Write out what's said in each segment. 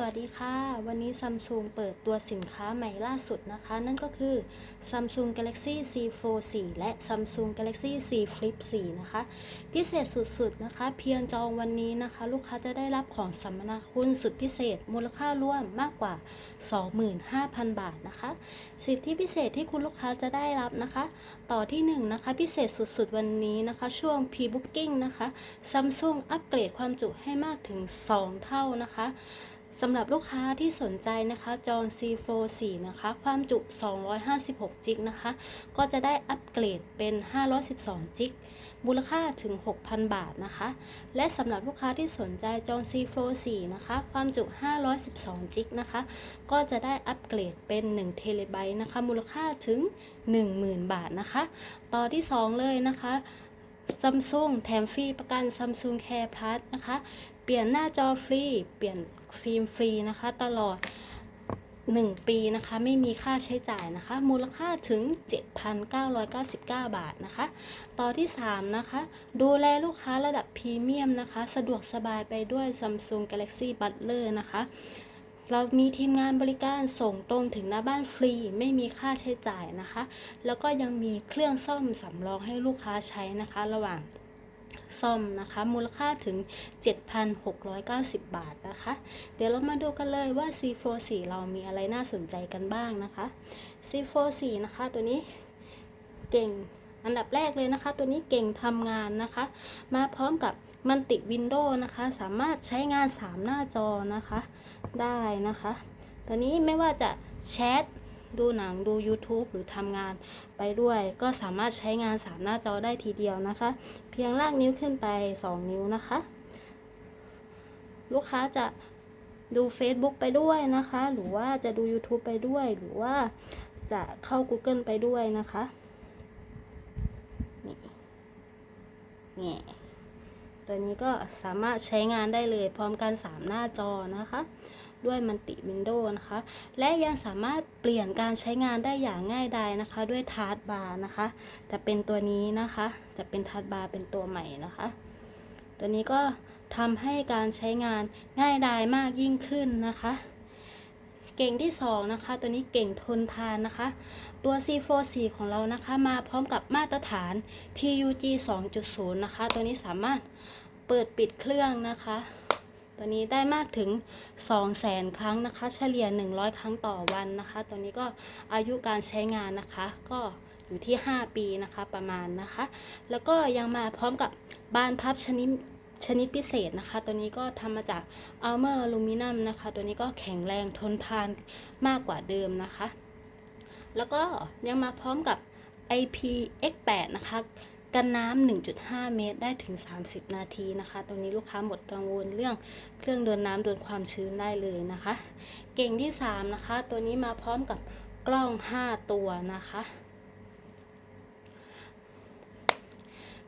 สวัสดีค่ะ วันนี้ซัมซุงเปิดตัวสินค้าใหม่ล่าสุดนะคะ นั่นก็คือ Samsung Galaxy C Fold 4และ Samsung Galaxy C Flip 4 นะคะ พิเศษสุดๆนะคะ เพียงจองวันนี้นะคะ ลูกค้าจะได้รับของสัมมนาคุณสุดพิเศษ มูลค่ารวมมากกว่า 25,000 บาทนะคะ สิทธิพิเศษที่คุณลูกค้าจะได้รับนะคะ ต่อที่1นะคะพิเศษสุดๆ วันนี้นะคะ ช่วง Pre-Booking นะคะ Samsung อัปเกรดความจุให้มากถึง 2 เท่านะคะ สำหรับลูกค้าที่สนใจนะคะจอง C4 4นะคะ ความจุ 256 จิกนะคะ ก็จะได้อัปเกรดเป็น 512 จิก มูลค่าถึง 6,000 บาทนะคะ และสำหรับลูกค้าที่สนใจจอง C4 4นะคะ ความจุ 512 จิกนะคะ ก็จะได้อัปเกรดเป็น1เทเลไบต์นะคะ มูลค่าถึง 10,000 บาทนะคะ ต่อที่ 2 เลยนะคะ ซัมซุงแถมฟรีประกัน Samsung Care Plus นะคะ เปลี่ยนหน้าจอฟรี เปลี่ยนฟิล์มฟรีนะคะ ตลอด 1 ปีนะคะ ไม่มีค่าใช้จ่ายนะคะ มูลค่าถึง 7,999 บาทนะคะ ต่อที่ 3 นะคะ ดูแลลูกค้าระดับพรีเมียมนะคะ สะดวกสบายไปด้วย Samsung Galaxy Butler นะคะ เรามีทีมงานบริการส่งตรงถึงหน้าบ้านฟรี ไม่มีค่าใช้จ่ายนะคะ แล้วก็ยังมีเครื่องซ่อมสำรองให้ลูกค้าใช้นะคะ ระหว่างซ่อมนะคะ มูลค่าถึง 7,690 บาทนะคะ เดี๋ยวเรามาดูกันเลยว่า C44 เรามีอะไรน่าสนใจกันบ้างนะคะ C44 นะคะตัวนี้เก่ง อันดับแรกเลยนะคะ ตัวนี้เก่งทำงานนะคะ มาพร้อมกับมันติวินโดว์นะคะ สามารถใช้งาน 3 หน้าจอนะคะ ได้นะคะ ตัวนี้ไม่ว่าจะแชทดูหนังดู YouTube หรือทำงานไปด้วย ก็สามารถใช้งาน 3 หน้าจอได้ทีเดียวนะคะ เพียงลากนิ้วขึ้นไป 2 นิ้วนะคะ ลูกค้าจะดู Facebook ไปด้วยนะคะ หรือว่าจะดู YouTube ไปด้วย หรือว่าจะเข้า Google ไปด้วยนะคะ แง่ตัวนี้ก็สามารถใช้งานได้เลยพร้อมกัน 3 หน้าจอนะคะ ด้วยมันติวินโดว์นะคะ และยังสามารถเปลี่ยนการใช้งานได้อย่างง่ายดายนะคะ ด้วยทาร์ดบาร์นะคะ จะเป็นตัวนี้นะคะ จะเป็นทาร์ดบาร์เป็นตัวใหม่นะคะ ตัวนี้ก็ทำให้การใช้งานง่ายดายมากยิ่งขึ้นนะคะ เก่งที่ 2 นะคะ ตัวนี้เก่งทนทานนะคะ ตัว C44 ของเรานะคะ มาพร้อมกับมาตรฐาน TUG 2.0 นะคะ ตัวนี้สามารถเปิดปิดเครื่องนะคะ ตัวนี้ได้มากถึง 200,000 ครั้งนะคะ เฉลี่ย 100 ครั้งต่อวันนะคะ ตัวนี้ก็อายุการใช้งานนะคะ ก็อยู่ที่ 5 ปีนะคะประมาณนะคะ แล้วก็ยังมาพร้อมกับบานพับชนิด ชนิดพิเศษนะคะ ตัวนี้ก็ทำมาจากอัลเมอร์อลูมิเนียมนะคะ ตัวนี้ก็แข็งแรงทนทานมากกว่าเดิมนะคะ แล้วก็ยังมาพร้อมกับ IPX8 นะคะกันน้ำ 1.5 เมตรได้ถึง 30 นาทีนะคะ ตรงนี้ลูกค้าหมดกังวลเรื่องเครื่องโดนน้ำโดนความชื้นได้เลยนะคะ เก่งที่ 3 นะคะ ตัวนี้มาพร้อมกับกล้อง 5 ตัวนะคะ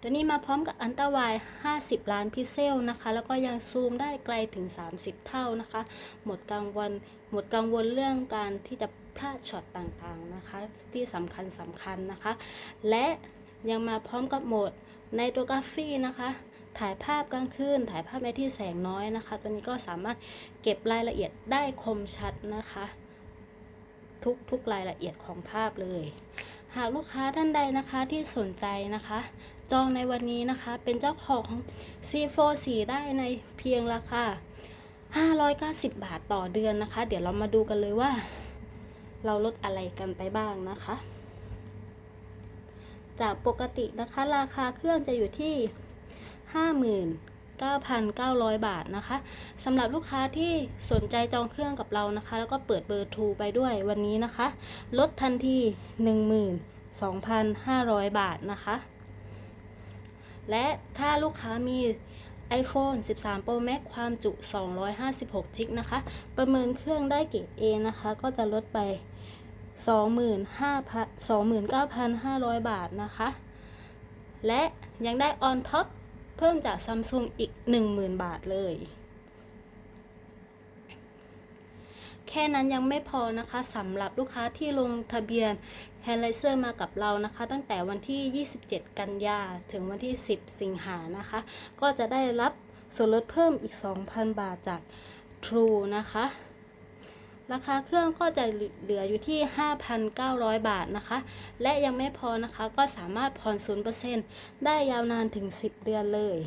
ตัวนี้มาพร้อมกับอันตราย 50 ล้านพิกเซลนะคะ แล้วก็ยังซูมได้ไกลถึง 30 เท่านะคะ หมดกังวลหมดกังวลเรื่องการที่จะพลาดช็อตต่างๆนะคะ ที่สำคัญสำคัญนะคะ และยังมาพร้อมกับโหมดในตัวกราฟีนะคะ ถ่ายภาพกลางคืน ถ่ายภาพในที่แสงน้อยนะคะ ตัวนี้ก็สามารถเก็บรายละเอียดได้คมชัดนะคะ ทุกทุกรายละเอียดของภาพเลย หากลูกค้าท่านใดนะคะที่สนใจนะคะ จองในวันนี้นะคะ เป็นเจ้าของ C44 ได้ในเพียงราคา 590 บาทต่อเดือนนะคะ เดี๋ยวเรามาดูกันเลยว่า เราลดอะไรกันไปบ้างนะคะ จากปกตินะคะ ราคาเครื่องจะอยู่ที่59,900 บาทนะคะสำหรับลูกค้าที่สนใจจองเครื่องกับเรานะคะ แล้วก็เปิดเบอร์ทรไปด้วยวันนี้นะคะ ลดทันที 12,500 บาทนะคะ และถ้าลูกค้ามี iPhone 13 Pro Max ความจุ 256จิกนะคะ ประเมินเครื่องได้เกรด A นะคะ ก็จะลดไป 29,500 บาทนะคะ และยังได้ on top เพิ่มจาก Samsung อีก 10,000 บาทเลย แค่นั้นยังไม่พอนะคะสำหรับลูกค้าที่ลงทะเบียน h a n d l i z e r มากับเรานะคะ ตั้งแต่วันที่ 27 กันยาถึงวันที่ 10 สิงหานะคะ ก็จะได้รับส่วนลดเพิ่มอีก 2,000 บาทจาก True นะคะ ราคาเครื่องก็จะเหลืออยู่ที่ 5,900 บาทนะคะ และยังไม่พอนะคะก็สามารถผ่อน 0%ได้ยาวนานถึง 10 เดือนเลย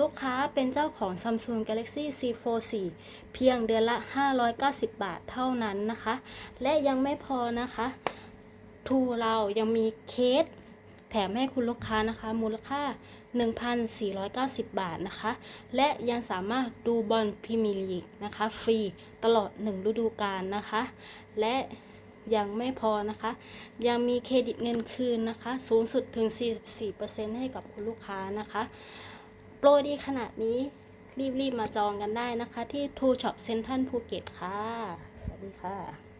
ลูกค้าเป็นเจ้าของ Samsung Galaxy C Fold 4 เพียงเดือนละ 590 บาทเท่านั้นนะคะ และยังไม่พอนะคะ ทูเรายังมีเคสแถมให้คุณลูกค้านะคะ มูลค่า 1,490 บาทนะคะ และยังสามารถดูบอลพรีเมียร์ลีกนะคะ ฟรีตลอด 1 ฤดูกาลนะคะ และยังไม่พอนะคะ ยังมีเครดิตเงินคืนนะคะ สูงสุดถึง 44%ให้กับคุณลูกค้านะคะ โปรดีขนาดนี้รีบๆมาจองกันได้นะคะ ที่ True Shop Central ภูเก็ตค่ะ สวัสดีค่ะ